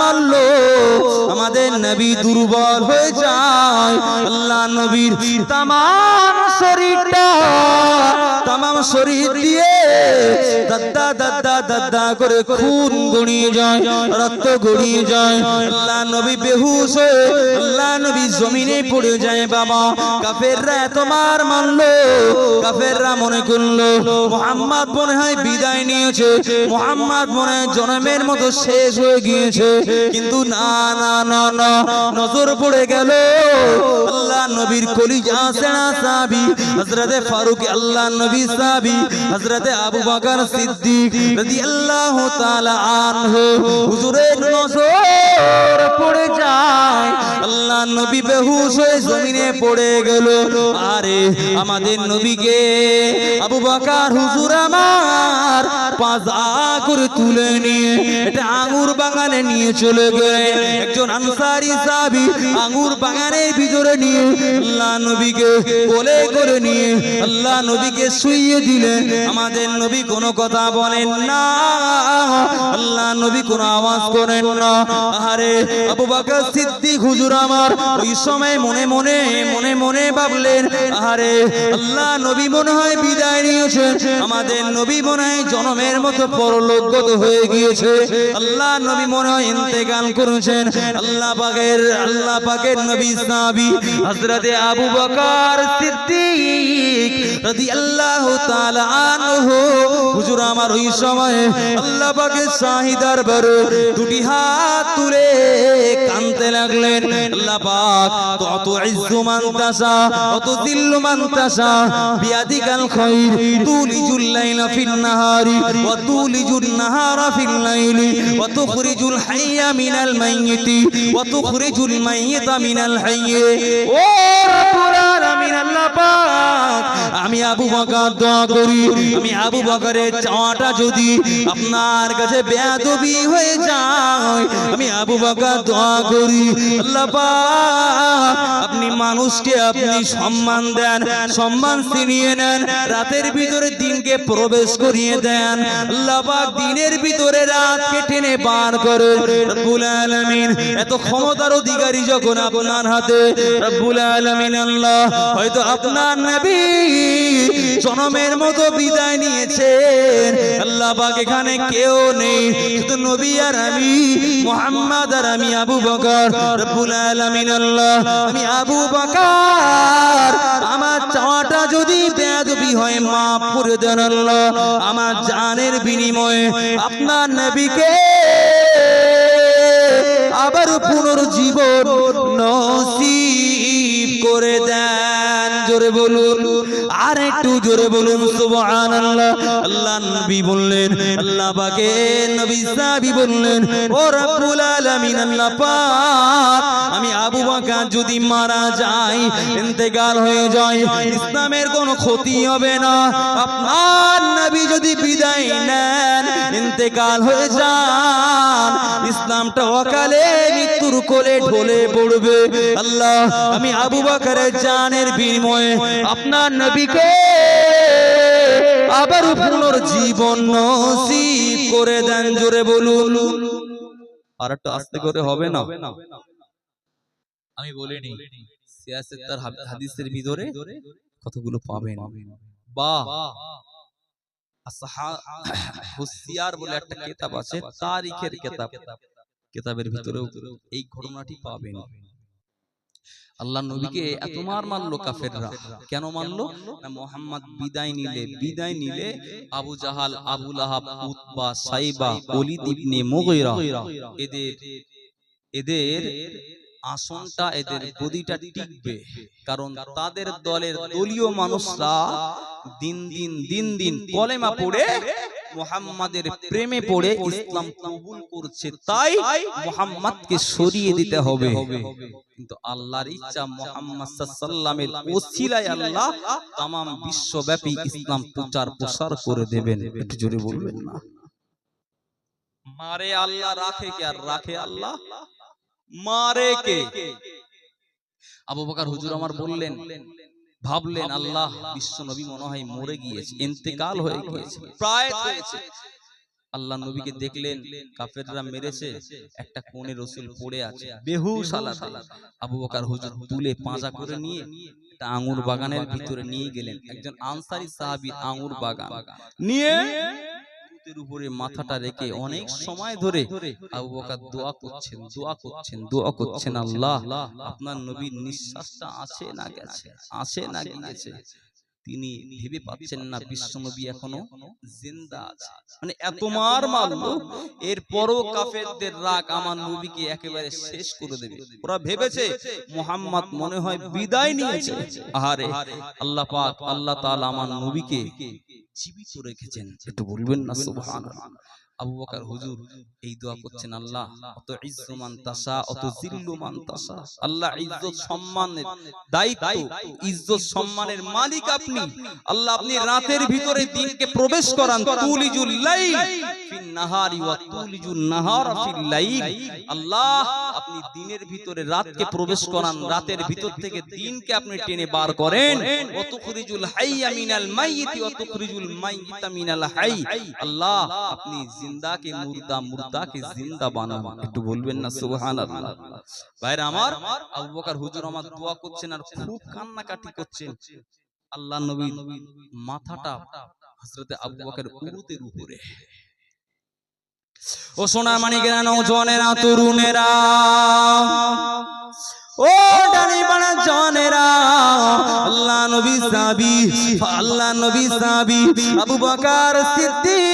মারলো খুন গড়িয়ে যায়, রক্ত গড়িয়ে যায়। আল্লাহ নবী বেহুশ হয়ে, আল্লাহ নবী জমিনে পড়ে যায়, বাবা। কাফেররা তোমার মানলো, কাফেররা মনে করল, মোহাম্মদ মনে হয় বিদায় নিয়েছে, মোহাম্মদ মনে জন্মের মতো শেষ হয়ে গিয়েছে। কিন্তু না না না না নজর পড়ে গেল। আল্লাহ নবীর কলিজা সেনা সাবি হজরতে ফারুক আল্লাহ নবী সাবি হজরতে আবু বকর সিদ্দিক রাদিয়াল্লাহু তাআলা আনহু। হুজুরের নজর আল্লাহ নবী বেহুশ হয়ে জমিনে পড়ে গেল। আরে আমাদের নবীকে আবু বকর হুজুর আমার পাজা করে তুলে নিয়ে, এটা আঙ্গুর বাগানে নিয়ে চলে গেলেন। একজন আনসারি সাহাবী আঙ্গুর বাগানের ভিতরে নিয়ে আল্লাহ নবীকে কোলে করে নিয়ে আল্লাহ নবীকে শুইয়ে দিলেন। আমাদের নবী কোনো কথা বলেন না। আল্লাহ নবী কোনো আওয়াজ করেন না। আরে আবু বকর সিদ্দিক হুজুর আমার, ওই সময় মনে মনে মনে মনে ভাবলেন আরে আল্লাহ নবী মনে হয় বিদায় নিয়েছেন আমাদের নবী মনে হয় জনমের মতো পরলোকগত হয়ে গিয়েছে। আল্লাহ নবী মনে হয় ইন্তেকাল করেছেন। আল্লাহ পাকের আল্লাহ পাকের নবী সাহাবী হযরতে আবু বকর সিদ্দিক রাদিয়াল্লাহু তাআলা আনহু। হুজুর আমার, ওই সময় আল্লাহ পাকের শাহী দরবারে দুটি হাত তুলে কানতে লাগলেন। আল্লাহ পাক তত ইজ্জু মানতাসা তত দিল্লু মানতাসা। বিয়াদিকাল খাইর, তুলিজুল লাইলা ফিন নাহারি, ওয়া তুলিজুন নাহারা ফিল লাইলি, ওয়া তুখরিজুল হাইয়া মিনাল মাইয়িতি, ওয়া তুখরিজুল মাইয়িতা মিনাল হাইয়্যি ও আমি আবু বকর দোয়া করি। আমি আবু বকরের চাওয়াটা যদি আপনার কাছে বেয়াদবি হয়ে যায়, আমি আবু বকর দোয়া করি। আল্লাহ আপনি মানুষকে আপনি সম্মান দেন, সম্মান ছিনিয়ে নেন, রাতের ভিতরে দিনকে প্রবেশ করিয়ে দেন আল্লাহ দিনের ভিতরে রাতকে টেনে বার করে রব্বুল আলামিন, এত ক্ষমতার অধিকারী যখন আপনার হাতে, রব্বুল আলামিন আল্লাহ, হয়তো আপনার নবী জনমের মতো বিদায় নিয়েছেন। আল্লাহ এখানে কেউ নেই, শুধু নবী আর আমি, মোহাম্মদ আর আমি আবু বকর। রব্বুল আলামিন আল্লাহ, আমি আবু বকর আমার চাওয়াটা যদি বেয়াদবি হয়, মাফ করে দেন আল্লাহ। আমার জানের বিনিময়ে আপনার নবীকে আবার পুনর্জীবন নসিব করে দেন। জোরে বলুন, আর একটু জোরে বলুন, সুবহানাল্লাহ। আল্লাহ নবী বললেন, আল্লাহ পাকে নবী সাহাবী বললেন, ও রব্বুল আলামিন, আল্লাহ পাক, আমি আবু বকর যদি মারা যাই, ইন্তেকাল হয়ে যায়, ইসলামের কোনো ক্ষতি হবে না। আপনার নবী যদি বিদায় নেন, ইন্তেকাল হয়ে যান, ইসলামটা অকালে মৃত্যুর কোলে ঢলে পড়বে। আল্লাহ, আমি আবু বকরের জানের বিনিময়ে আপনার নবীকে আবার পুনর্জীবন নসিব করে দেন, জোরে বলুন। আর একটু আস্তে করে হবে না? আমি বলিনি, সিয়াসেত তার হাদ- হাদিসের ভিতরে কতগুলো পাবেন? আসহা- হুসিয়ার বলে একটা কিতাব আছে, তারিখের কিতাব। কিতাবের এই ঘটনাটি পাবেন। আল্লাহ নবীকে এত মার মারলো কাফেররা। কেন মারলো না মোহাম্মদ বিদায় নিলে বিদায় নিলে Abu Jahl Abu Lahab Utba Shaiba Walid ibn মুগীরা। এদের এদের আসনটা এদের গদিটা টিকবে। কারণ তাদের দলের দলীয় মানুষরা দিন দিন দিন দিন কলেমা পড়ে মোহাম্মদের প্রেমে পড়ে ইসলাম কবুল করছে তাই মোহাম্মদকে সরিয়ে দিতে হবে। কিন্তু আল্লাহর ইচ্ছা মোহাম্মদ সাল্লামের ওসিলায় আল্লাহ তামাম বিশ্বব্যাপী ইসলাম প্রচার প্রসার করে দেবেন। একটু জোরে বলবেন না? মারে আল্লাহ রাখে কে আর রাখে আল্লাহ? মারে কে? আবু বকর হুজুর আমার বললেন ভাবলেন আল্লাহ বিশ্ব নবী মনে হয় মরে গিয়েছে ইন্তেকাল হয়ে গিয়েছে। প্রায় হয়েছে। আল্লাহ নবীকে দেখলেন কাফেররা মেরেছে একটা কোণে রসুল পড়ে আছে বেহু সালা সালা আবু বকার হুজুর তুলে পাঁজা করে নিয়ে একটা আঙ্গুর বাগানের ভিতরে নিয়ে গেলেন। একজন আনসারি সাহাবী আঙুর বাগান। নিয়ে উটের উপরে মাথাটা রেখে অনেক সময় ধরে আবু বকর দোয়া করছেন দোয়া করছেন দোয়া করছেন আল্লাহ আপনার নবীর নিঃশ্বাসটা আছে না গেছে আছে না গিয়েছে। তিনি ভেবে পাচ্ছেন না বিশ্বনবী এখনও জিন্দা আছে। মানে এত মার মারলো এরপরও কাফেরদের রাগ আমার নবীকে একেবারে শেষ করে দেবে। ওরা ভেবেছে মোহাম্মদ মনে হয় বিদায় নিয়েছে। আহারে আল্লাহ পাক আল্লাহ তাআলা আমার নবীকে জীবিত রেখেছেন। একটু বলবেন না? সুবহানাল্লাহ। আবু বকর হুজুর এই দোয়া করছেন আল্লাহ। অত ইজ্জু মান তাসা অত জিল্লু মান তাসা। আল্লাহ ইজ্জত সম্মানের দায়িত্ব ইজ্জত সম্মানের মালিক আপনি। আল্লাহ আপনি রাতের ভিতরে দিনকে প্রবেশ করান তুলিজুল লাইল। ফিন নাহারি ওয়া তুলিজুল নাহার ফিল লাইল। আল্লাহ আপনি দিনের ভিতরে রাতকে প্রবেশ করান রাতের ভিতর থেকে দিনকে আপনি টেনে বার করেন। ওয়া তুখরিজুল হাইয়া মিনাল মাইয়িতি ওয়া তুখরিজুল মাইয়িতা মিনাল হাই আল্লাহ আপনি মুর্দা জিন্দা বানান? একটু বলবেন না, সুবহানাল্লাহ। আমার, আবু বকর হুজুর আমার দোয়া করছেন আর খুব করছেন। আল্লাহ মাথাটা আবু বকর উরুতের উপরে। ও সোনা মানিকেরা তরুণেরা, ও ডানি বানা জনেরা, আল্লাহ নবী সাবি, আল্লাহ নবী সাবি, আবু বকর সিদ্দিক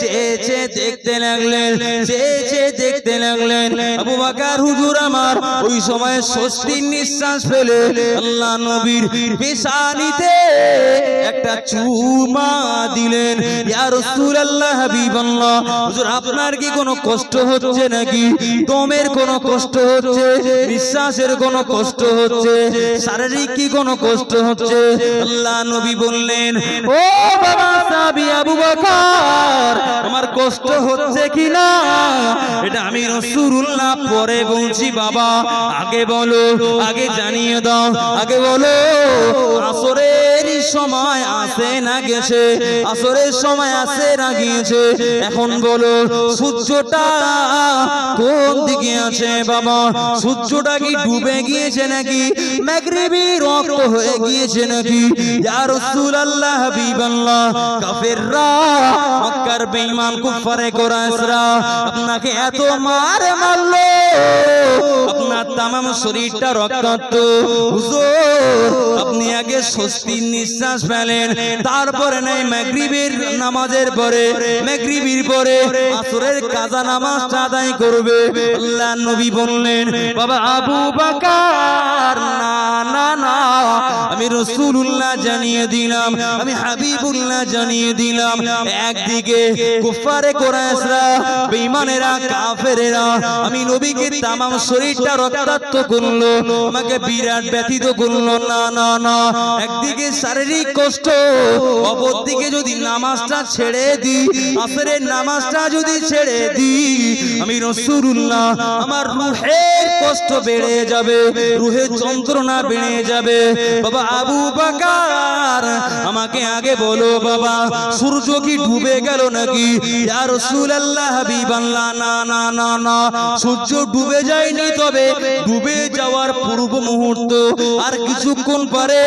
চেয়ে চেয়ে দেখতে লাগলেন চেয়ে চেয়ে দেখতে লাগলেন। আবু বাকার হুজুর আমার, ওই সময় স্বস্তির নিঃশ্বাস ফেলে আল্লাহ নবীর পেশানিতে একটা চুমা দিলেন। হুজুর, আপনার কি কোনো কষ্ট হচ্ছে নাকি? দমের কোনো কষ্ট হচ্ছে? নিঃশ্বাসের কোনো কষ্ট হচ্ছে? শারীরিক কি কোনো কষ্ট হচ্ছে? আল্লাহ নবী বললেন, ও বাবা সাহাবী আবু বকর আমার। কষ্ট হচ্ছে কি না এটা আমি রসুরুল্লাহ পরে বলছি, বাবা। আগে বলো, আগে জানিয়ে দাও। আগে বলো আসরের সময় আসে না গেছে? আসরের সময় আসে না গিয়েছে? এখন বলো সূর্যটা কোন দিকে আছে বাবা? সূর্যটা কি ডুবে গিয়েছে নাকি? রক্ত হয়ে গিয়েছে নাকি? ইয়া রাসূলুল্লাহ হাবিবাল্লাহ কাফেররা মক্কার বেঈমান কুফারে কোরাইশরা আপনাকে এত মার মারলো। আপনার তামাম শরীরটা রক্তাক্ত। আপনি আগে স্বস্তির নিঃশ্বাস ফেলেন, তারপরে নাই মাগরিবের নামাজের পরে, মাগরিবির পরে আসরের কাজা নামাজটা আদায় করবে। আল্লাহ নবী বললেন, বাবা আবু বাকার, না না না, আমি রসুল্লাহ জানিয়ে দিলাম, আমি হাবিবুল্লাহ জানিয়ে দিলাম, একদিকে কুফারে কোরআসরা বেঈমানেরা, কাফেরেরা, আমি নবীকে তামাম শরীরটা রক্তাক্ত করল, আমাকে বিরাট ব্যথিত করল। না না না, একদিকে শারীরিক কষ্ট অপরদিকে যদি নামাজটা ছেড়ে দিই, আসরের নামাজটা যদি ছেড়ে দিই, আমি রসুরুল্লাহ আমার রুহের কষ্ট বেড়ে যাবে রুহের যন্ত্রণা বেড়ে যাবে। বাবা আবু বাকার আমাকে আগে বলো, বাবা, সূর্য কি ডুবে গেল নাকি? ইয়া রাসূলুল্লাহ হাবিবাল্লাহ, না না না না, সূর্য ডুবে যায়নি তবে ডুবে যাওয়ার পূর্ব মুহূর্ত আর কিছুক্ষণ পরে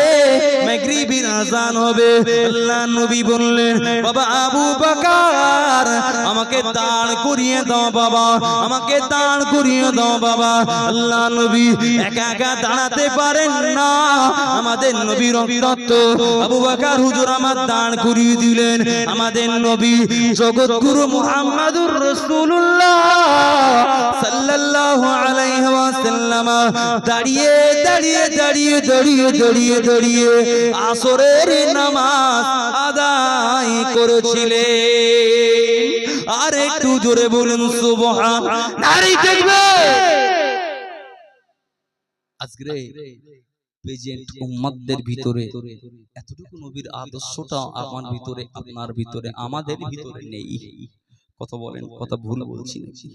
মাগরিবের আজান হবে। আল্লাহ নবী বললেন, বাবা আবু বাকার, আমাকে দাঁড় করিয়ে দাও, বাবা, আমাকে দাঁড় করিয়ে দাও, বাবা। আল্লাহ নবী একা একা দাঁড়াতে পারেন না। আমাদের নবীর রক্ত আবু বকর হুজুর আমার দাঁড় করিয়ে দিলেন। আমাদের নবী জগৎ গুরু মুহাম্মাদুর রাসূলুল্লাহ সাল্লাল্লাহু আলাইহি ওয়াসাল্লাম দাঁড়িয়ে দাঁড়িয়ে দাঁড়িয়ে দাঁড়িয়ে দাঁড়িয়ে দাঁড়িয়ে আসরের নামাজ আদায় করেছিলেন। আর একটু জোরে বলুন, সুবহান নারী দেখবে। আজকে ভিতরে এতটুকু নবীর আদর্শটা আমার ভিতরে আপনার ভিতরে আমাদের ভিতরে নেই। কথা বলেন কথা ভুল বলছি নাকি?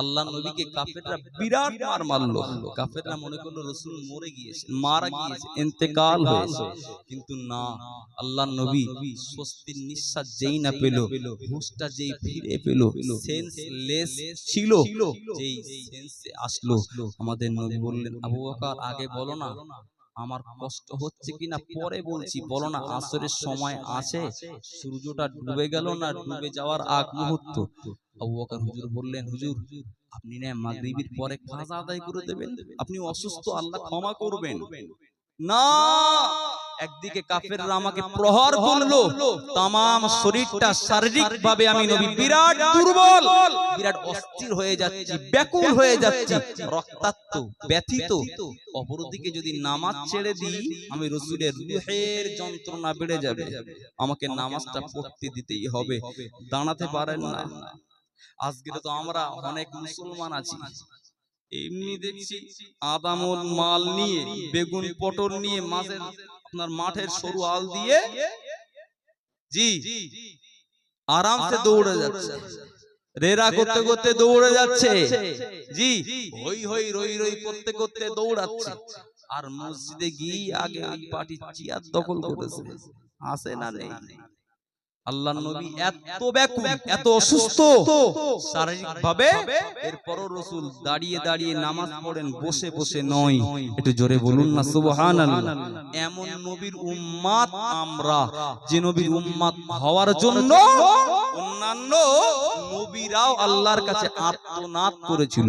আল্লাহ নবীকে কাফেররা বিরাট মার মারলো। কাফেররা মনে করল রসুল মরে গিয়েছে মারা গিয়েছে ইন্তেকাল হয়েছে। কিন্তু না আল্লাহ নবী স্বস্তির নিঃশ্বাস যেই না পেল হুশটা যেই ফিরে পেল সেন্সলেস ছিল যেই সেন্সে আসলো। আমাদের নবী বললেন আবু বকর আগে বলো না। আমার কষ্ট হচ্ছে কিনা পরে বলছি বলো না আসরের সময় আছে সূর্যটা ডুবে গেল না ডুবে যাওয়ার আগ মুহূর্ত। আবু বকর হুজুর বললেন হুজুর আপনি না মাগরিবের পরে কাজা আদায় করে দেবেন। আপনি অসুস্থ আল্লাহ ক্ষমা করবেন। না! একদিকে কাফেররা আমাকে প্রহার করল তামাম শরীরটা শারীরিক ভাবে আমি নবী বিরাট দুর্বল বিরাট অস্থির হয়ে যাচ্ছি ব্যাকুল হয়ে যাচ্ছি রক্তাক্ত ব্যথিত অপরদিকে যদি নামাজ ছেড়ে দিই আমি রসুলের রুহের যন্ত্রণা বেড়ে যাবে। আমাকে নামাজটা পড়তে দিতেই হবে দাঁড়াতে পারেন না। আজকে তো আমরা অনেক মুসলমান আছি। এমনি দেখছি আদামল মাল নিয়ে বেগুন পটল নিয়ে মাঝের আপনার মাঠের সরু আল দিয়ে জি আরামসে দৌড়ে যাচ্ছে। রেরা করতে করতে দৌড়ে যাচ্ছে। জি হই হই রই রই করতে করতে দৌড়াচ্ছে। আর মসজিদে গিয়ে আগে পার্টি চেয়ার দখল করেছে আসে না নেই আল্লাহ নবী এত ব্যাকুল এত অসুস্থ। শারীরিক ভাবে এরপরও রসুল দাঁড়িয়ে দাঁড়িয়ে নামাজ পড়েন বসে বসে নয়। একটু জোরে বলুন না সুবহানাল্লাহ। এমন নবীর উম্মাত আমরা যে নবীর উম্মাত হওয়ার জন্য অন্যান্য নবীরাও আল্লাহর কাছে আত্মনাদ করেছিল।